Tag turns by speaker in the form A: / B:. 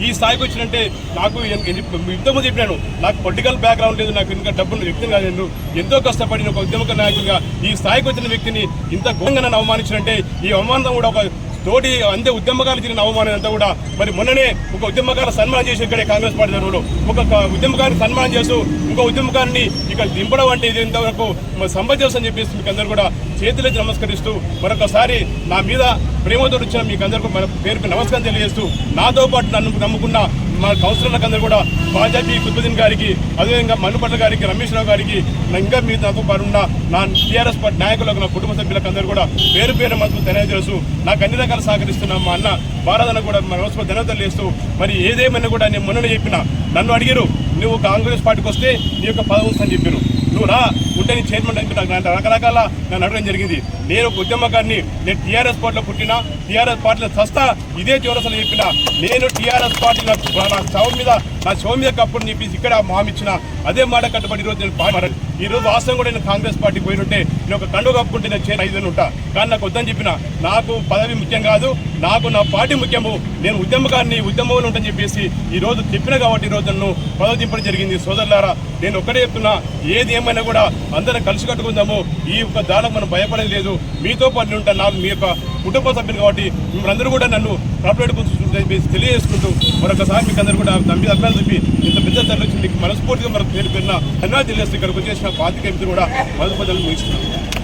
A: ఈ స్థాయికి వచ్చినంటే నాకు ఇంతకుముందు చెప్పినాను నాకు పొలిటికల్ బ్యాక్గ్రౌండ్ లేదు నాకు ఇంకా డబ్బులు వ్యక్తిని కాదు నేను ఎంతో కష్టపడిన ఒక ఉద్యమ నాయకుడిగా ఈ స్థాయికి వచ్చిన వ్యక్తిని ఇంత ఘోరంగా నన్ను అవమానించినంటే ఈ అవమానం కూడా ఒక తోటి అంతే ఉద్యమకాలు జరిగిన అవమానం అంతా కూడా మరి మొన్ననే ఒక ఉద్యమకాల సన్మానం చేసి ఇక్కడే కాంగ్రెస్ పార్టీ తరఫులో ఒక ఉద్యమకారిని సన్మానం చేస్తూ ఇంకో ఉద్యమకారిని ఇక్కడ దింపడం అంటే ఇది ఇంతవరకు మరి అని చెప్పేసి మీకు అందరూ కూడా చేతులెత్తి నమస్కరిస్తూ మరొకసారి నా మీద ప్రేమతో వచ్చిన మీకు అందరికీ మన పేరుకు నమస్కారం తెలియజేస్తూ నాతో పాటు నన్ను నమ్ముకున్న మా కౌన్సిలర్లకు అందరూ కూడా బాజాపీ కుతుబుద్దీన్ గారికి అదేవిధంగా మన్నుపట్ల గారికి రమేష్ రావు గారికి ఇంకా మీ నాతో పాటు ఉన్న నా టీఆర్ఎస్ పార్టీ నాయకులకు నా కుటుంబ సభ్యులకు అందరూ కూడా పేరు పేరు మనసు తెలియజేస్తూ నాకు అన్ని రకాలు సహకరిస్తున్న మా అన్న భారతను కూడా మన మనసు ధన్యవాదాలు చేస్తూ మరి ఏదేమైనా కూడా నేను మొన్న చెప్పిన నన్ను అడిగారు నువ్వు కాంగ్రెస్ పార్టీకి వస్తే నీ యొక్క పదవి అని చెప్పారు. నువ్వు రా ఉంటే నీ చైర్మన్ అంటే నాకు రకరకాల నన్ను అడగడం జరిగింది. నేను ఒక ఉద్యమకారిని నేను టీఆర్ఎస్ పార్టీలో పుట్టిన టీఆర్ఎస్ పార్టీలో సస్తా ఇదే చివరసలు చెప్పిన. నేను టీఆర్ఎస్ పార్టీ నా నా శవం మీద నా శవం మీద కప్పుడు చెప్పేసి ఇక్కడ మామిచ్చిన. అదే మాట కట్టుబడి ఈరోజు నేను పాడాను ఈ రోజు వాస్తవం కూడా నేను కాంగ్రెస్ పార్టీకి పోయినట్టే నేను ఒక కండు కప్పుకుంటే నేను చేర ఐదు ఉంటా. కానీ నాకు వద్దని చెప్పిన నాకు పదవి ముఖ్యం కాదు నాకు నా పార్టీ ముఖ్యము. నేను ఉద్యమకారిని ఉద్యమంలో ఉంటని చెప్పేసి ఈ రోజు చెప్పిన కాబట్టి ఈ రోజు నన్ను పదవి దింపడం జరిగింది. సోదరులారా నేను ఒక్కడే చెప్తున్నా ఏది ఏమైనా కూడా అందరం కలిసి కట్టుకుందాము. ఈ యొక్క దానికి మనం భయపడేది లేదు. మీతో పాటు ఉంటా నాకు మీ యొక్క కుటుంబ సభ్యులు కాబట్టి మిమ్మల్ని కూడా నన్ను కాపాడుకుంటూ తెలియజేసుకుంటూ మరొకసారి మీకు అందరూ కూడా తమ్మి మీద చెప్పి ఇంత పెద్ద తరలి వచ్చి మీకు మనస్ఫూర్తిగా మనకు పేరు పెరిగిన అన్నా తెలియజేస్తూ ఇక్కడికి వచ్చేసిన పాతిక కూడా మొదటి ముగిస్తున్నాను.